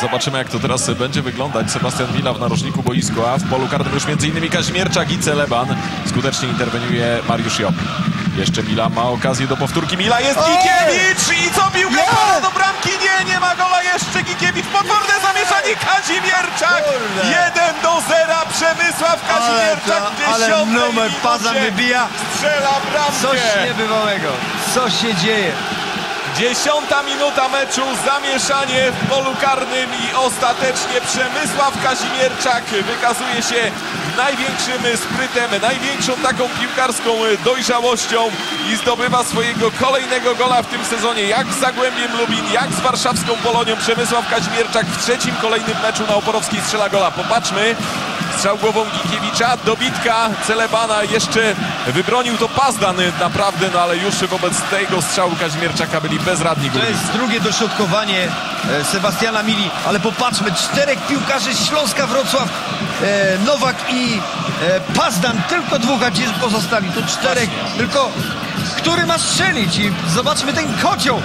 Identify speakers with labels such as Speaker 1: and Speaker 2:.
Speaker 1: Zobaczymy, jak to teraz będzie wyglądać. Sebastian Mila w narożniku boisko, a w polu karnym już m.in. Kazimierczak i Celeban. Skutecznie interweniuje Mariusz Job. Jeszcze Mila ma okazję do powtórki. Mila jest Gikiewicz! I co piłka wpada do bramki? Nie, nie ma gola jeszcze Gikiewicz. Potworne zamieszanie Kazimierczak!
Speaker 2: Kurde.
Speaker 1: 1 do 0 Przemysław
Speaker 2: Ale,
Speaker 1: Kazimierczak
Speaker 2: to,
Speaker 1: w
Speaker 2: ale numer
Speaker 1: minucie
Speaker 2: wybija.
Speaker 1: Strzela bramkę.
Speaker 2: Coś niebywałego. Co się dzieje?
Speaker 1: Dziesiąta minuta meczu, zamieszanie w polu karnym i ostatecznie Przemysław Kazimierczak wykazuje się największym sprytem, największą taką piłkarską dojrzałością i zdobywa swojego kolejnego gola w tym sezonie, jak z Zagłębiem Lubin, jak z warszawską Polonią. Przemysław Kazimierczak w trzecim kolejnym meczu na Oporowskiej strzela gola. Popatrzmy. Strzał głową Gikiewicza, dobitka Celebana jeszcze wybronił to Pazdan naprawdę, no ale już wobec tego strzału Kazimierczaka byli bezradni
Speaker 2: To jest drugie dośrodkowanie e, Sebastiana Mili, ale popatrzmy, czterech piłkarzy z Śląska Wrocław, e, Nowak i e, Pazdan, tylko dwóch, a ci pozostali, to czterech, tylko który ma strzelić i zobaczmy ten kocioł.